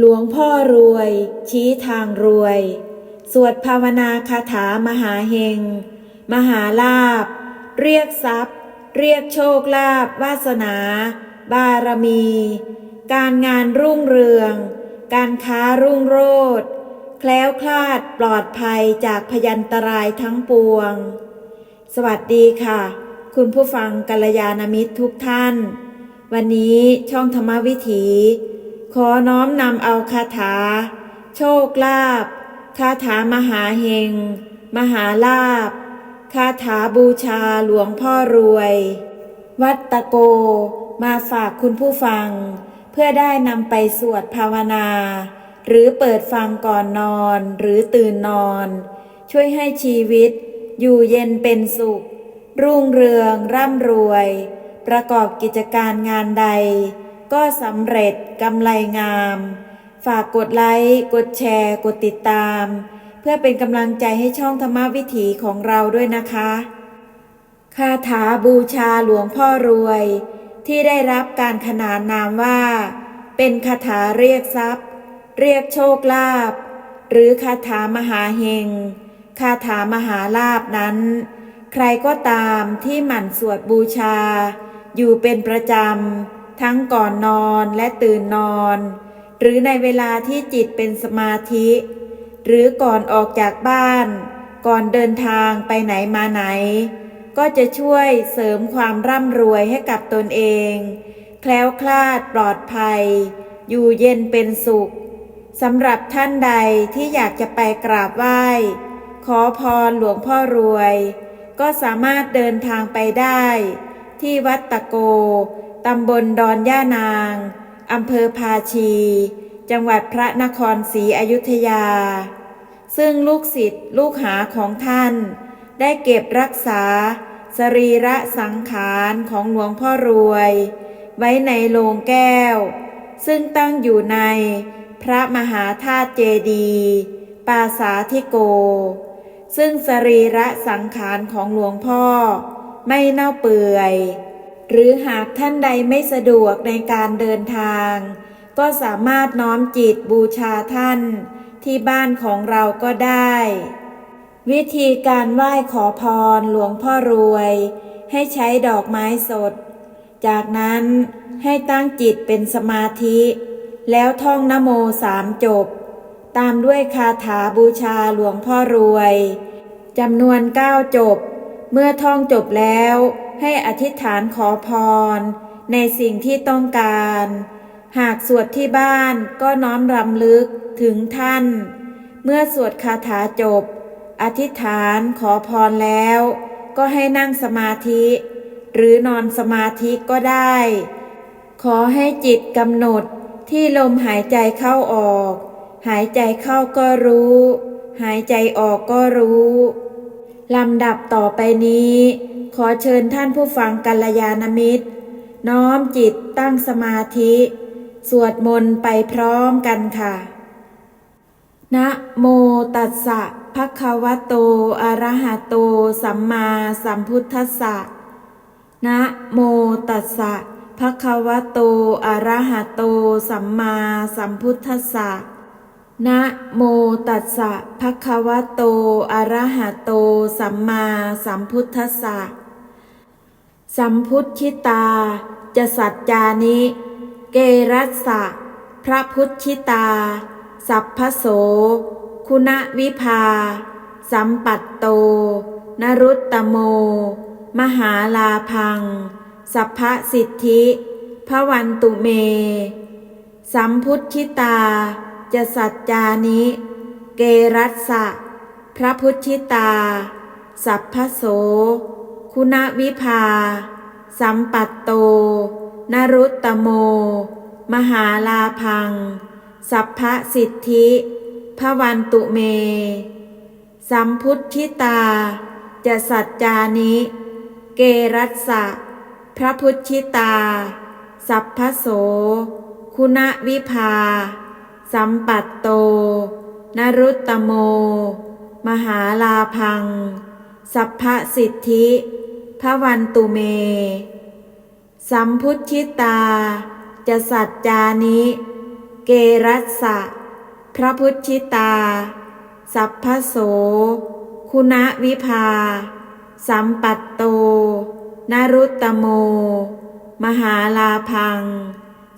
หลวงพ่อรวย ชี้ทางรวย สวดภาวนาคาถามหาเฮง มหาลาบ เรียกทรัพย์ เรียกโชคลาภวาสนา บารมี การงานรุ่งเรือง การค้ารุ่งโรจน์แคล้วคลาดปลอดภัยจากพยันตรายทั้งปวง สวัสดีค่ะ คุณผู้ฟังกัลยาณมิตรทุกท่าน วันนี้ช่องธรรมวิถี ขอน้อมนำเอาคาถา โชคลาภคาถามหาเฮง มหาลาภคาถาบูชาหลวงพ่อรวย วัดตะโก มาฝากคุณผู้ฟัง เพื่อได้นำไปสวดภาวนา หรือเปิดฟังก่อนนอนหรือตื่นนอน ช่วยให้ชีวิต อยู่เย็นเป็นสุข รุ่งเรืองร่ำรวย ประกอบกิจการงานใด ก็สำเร็จกำไรงาม ฝากกดไลค์ กดแชร์ กดติดตาม เพื่อเป็นกำลังใจให้ช่องธรรมวิถีของเราด้วยนะคะ คาถาบูชาหลวงพ่อรวย ที่ได้รับการขนานนามว่า เป็นคาถาเรียกทรัพย์ เรียกโชคลาภหรือคาถามหาเฮงคาถามหาลาบนั้น ใครก็ตามที่หมั่นสวดบูชา อยู่เป็นประจำ ทั้งก่อนนอนและตื่นนอน หรือในเวลาที่จิตเป็นสมาธิ หรือก่อนออกจากบ้าน ก่อนเดินทางไปไหนมาไหน ก็จะช่วยเสริมความร่ำรวยให้กับตนเอง แคล้วคลาดปลอดภัย อยู่เย็นเป็นสุขสำหรับท่านใดที่อยากจะไปกราบไหว้ ขอพรหลวงพ่อรวย ก็สามารถเดินทางไปได้ ที่วัดตะโก ตำบลดอนย่านาง อำเภอภาชี จังหวัดพระนครศรีอยุธยา ซึ่งลูกศิษย์ลูกหาของท่าน ได้เก็บรักษา สรีระสังขารของหลวงพ่อรวย ไว้ในโลงแก้ว ซึ่งตั้งอยู่ในพระมหาธาตุเจดีปาสาธิโก ซึ่งสรีระสังขารของหลวงพ่อ ไม่เน่าเปื่อย หรือหากท่านใดไม่สะดวกในการเดินทาง ก็สามารถน้อมจิตบูชาท่าน ที่บ้านของเราก็ได้ วิธีการไหว้ขอพรหลวงพ่อรวย ให้ใช้ดอกไม้สด จากนั้นให้ตั้งจิตเป็นสมาธิ แล้วท่องนโมสามจบ ตามด้วยคาถาบูชาหลวงพ่อรวยจำนวนเก้าจบ เมื่อท่องจบแล้ว ให้อธิษฐานขอพร ในสิ่งที่ต้องการ หากสวดที่บ้านก็น้อมรำลึกถึงท่าน เมื่อสวดคาถาจบ อธิษฐานขอพรแล้ว ก็ให้นั่งสมาธิ หรือนอนสมาธิก็ได้ ขอให้จิตกำหนดที่ลมหายใจเข้าออก หายใจเข้าก็รู้ หายใจออกก็รู้ลำดับต่อไปนี้ ขอเชิญท่านผู้ฟังกัลยาณมิตร น้อมจิตตั้งสมาธิ สวดมนต์ไปพร้อมกันค่ะ นะโมตัสสะภะคะวะโต อะระหะโต สัมมาสัมพุทธัสสะ นะโมตัสสะภะคะวะโต อะระหะโต สัมมาสัมพุทธัสสะ นะโมตัสสะภะคะวะโต อะระหะโต สัมมาสัมพุทธัสสะ สัมพุทธิตา จะสัจจานิ เกรัสสะ พระพุทธิตา สัพพโส คุณวิภา สัมปัตโต นรุตตโม มหาลาพัง สัพพสิทธิพระวันตุเม สัมพุทธิตา จะสัจจานิ เกรัสสะ พระพุทธิตา สัพพโส คุณวิภา สัมปัตโต นรุตตโม มหาลาพัง สัพพสิทธิพระวันตุเม สัมพุทธิตา จะสัจจานิ เกรัสสะ พระพุทธิตา สัพพโส คุณวิภา สัมปัตโต นรุตตโม มหาลาพัง สัพพสิทธิ พระวันตุเม สัมพุทธิตา จะสัจจานิ เกรัสสะพระพุทธิตา สัพพโส คุณวิภา สัมปัตโต นรุตตโม มหาลาพัง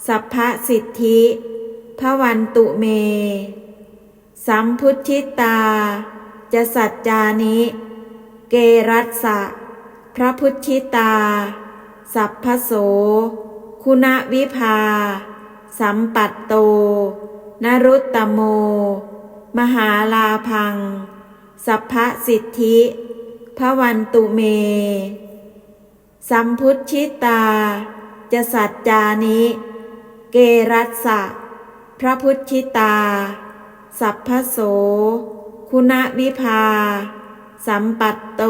สัพพสิทธิพระวันตุเม สัมพุทธิตา จะสัจจานิ เกรัสสะ พระพุทธิตา สัพพโส คุณวิภา สัมปัตโต นรุตตโม มหาลาพัง สัพพสิทธิพระวันตุเม สัมพุทธิตา จะสัจจานิ เกรัสสะ พระพุทธิตา สัพพโส คุณวิภา สัมปัตโต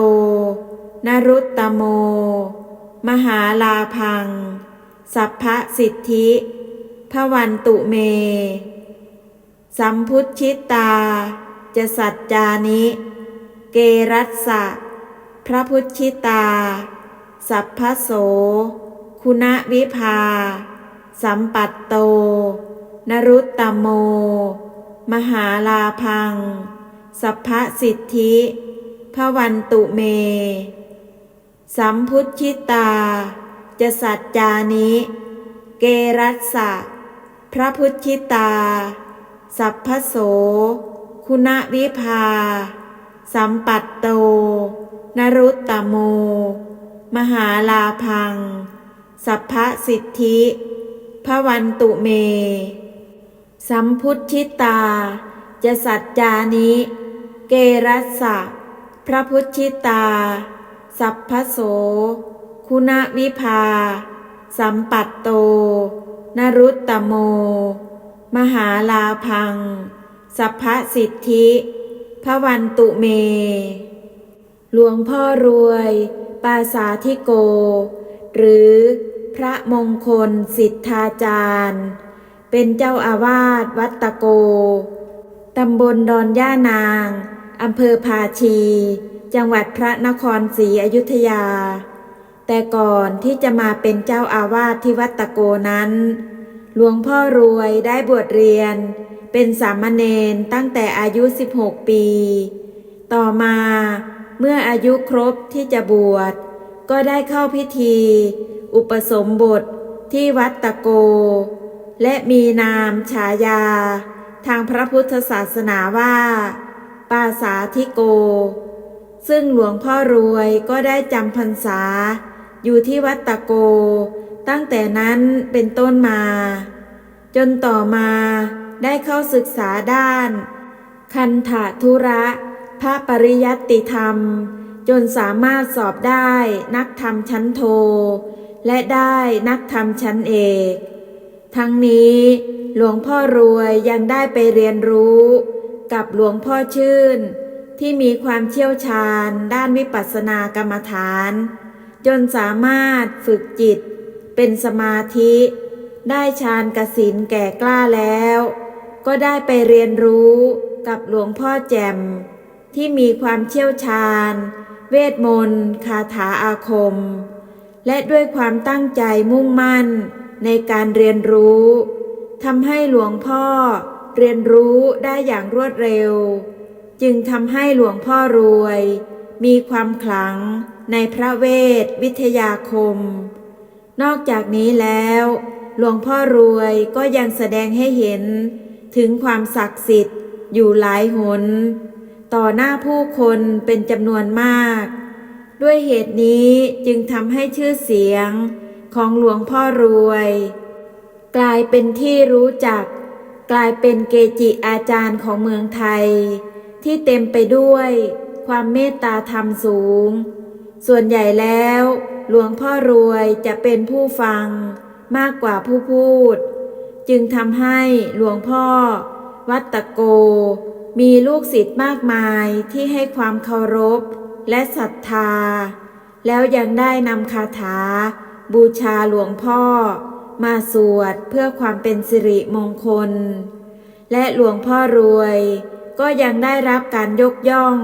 นรุตตโม มหาลาพัง สัพพสิทธิพระวันตุเม สัมพุทธิตา จะสัจจานิ เกรัสสะ พระพุทธิตา สัพพโส คุณวิภา สัมปัตโต นรุตตโม มหาลาพัง สัพพสิทธิพระวันตุเม สัมพุทธิตา จะสัจจานิ เกรัสสะ พระพุทธิตา สัพพโส คุณวิภา สัมปัตโต นรุตตโม มหาลาพัง สัพพสิทธิพระวันตุเม สัมพุทธิตา จะสัจจานิ เกรัสสะ พระพุทธิตา สัพพโส คุณวิภา สัมปัตโต นรุตตโม มหาลาพัง สัพพสิทธิ พระวันตุเม หลวงพ่อรวย ปาสาธิโก หรือพระมงคลสิทธาจารย์ เป็นเจ้าอาวาสวัดตะโก ตำบลดอนย่านาง อำเภอภาชี จังหวัดพระนครศรีอยุธยา แต่ก่อนที่จะมาเป็นเจ้าอาวาสที่วัดตะโกนั้น หลวงพ่อรวยได้บวชเรียน เป็นสามเณรตั้งแต่อายุ 16 ปี ต่อมาเมื่ออายุครบที่จะบวช ก็ได้เข้าพิธี อุปสมบทที่วัดตะโก และมีนามฉายา ทางพระพุทธศาสนาว่า ปาสาธิโก ซึ่งหลวงพ่อรวยก็ได้จำพรรษา อยู่ที่วัดตะโก ตั้งแต่นั้นเป็นต้นมา จนต่อมาได้เข้าศึกษาด้าน คันถาธุระพระปริยัติธรรม จนสามารถสอบได้นักธรรมชั้นโท และได้นักธรรมชั้นเอก ทั้งนี้หลวงพ่อรวยยังได้ไปเรียนรู้ กับหลวงพ่อชื่น ที่มีความเชี่ยวชาญ ด้านวิปัสสนากรรมฐาน จนสามารถฝึกจิต เป็นสมาธิ ได้ฌานกสินแก่กล้าแล้ว ก็ได้ไปเรียนรู้กับหลวงพ่อแจ่ม ที่มีความเชี่ยวชาญ เวทมนต์คาถาอาคม และด้วยความตั้งใจมุ่งมั่นในการเรียนรู้ทำให้หลวงพ่อเรียนรู้ได้อย่างรวดเร็ว จึงทำให้หลวงพ่อรวย มีความขลังในพระเวทวิทยาคม นอกจากนี้แล้ว หลวงพ่อรวยก็ยังแสดงให้เห็น ถึงความศักดิ์สิทธิ์อยู่หลายหน ต่อหน้าผู้คนเป็นจำนวนมาก ด้วยเหตุนี้จึงทำให้ชื่อเสียงของหลวงพ่อรวย กลายเป็นที่รู้จัก กลายเป็นเกจิอาจารย์ของเมืองไทย ที่เต็มไปด้วย ความเมตตาธรรมสูง ส่วนใหญ่แล้ว หลวงพ่อรวยจะเป็นผู้ฟังมากกว่าผู้พูด จึงทำให้หลวงพ่อ วัดตะโก มีลูกศิษย์มากมายที่ให้ความเคารพและศรัทธา แล้วยังได้นำคาถา บูชาหลวงพ่อ มาสวดเพื่อความเป็นสิริมงคล และหลวงพ่อรวย ก็ยังได้รับการยกย่อง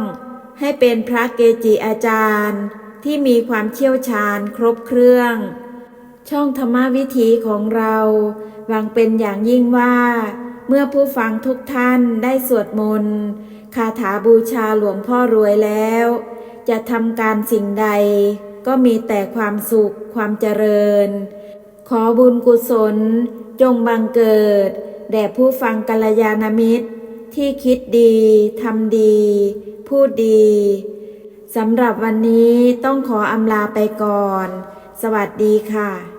ให้เป็นพระเกจิอาจารย์ ที่มีความเชี่ยวชาญครบเครื่อง ช่องธรรมวิถีของเราหวังเป็นอย่างยิ่งว่า เมื่อผู้ฟังทุกท่านได้สวดมนต์คาถาบูชาหลวงพ่อรวยแล้ว จะทำการสิ่งใด ก็มีแต่ความสุขความเจริญ ขอบุญกุศล จงบังเกิด แด่ผู้ฟังกัลยาณมิตร ที่คิดดีทำดี พูดดีสำหรับวันนี้ต้องขออำลาไปก่อน สวัสดีค่ะ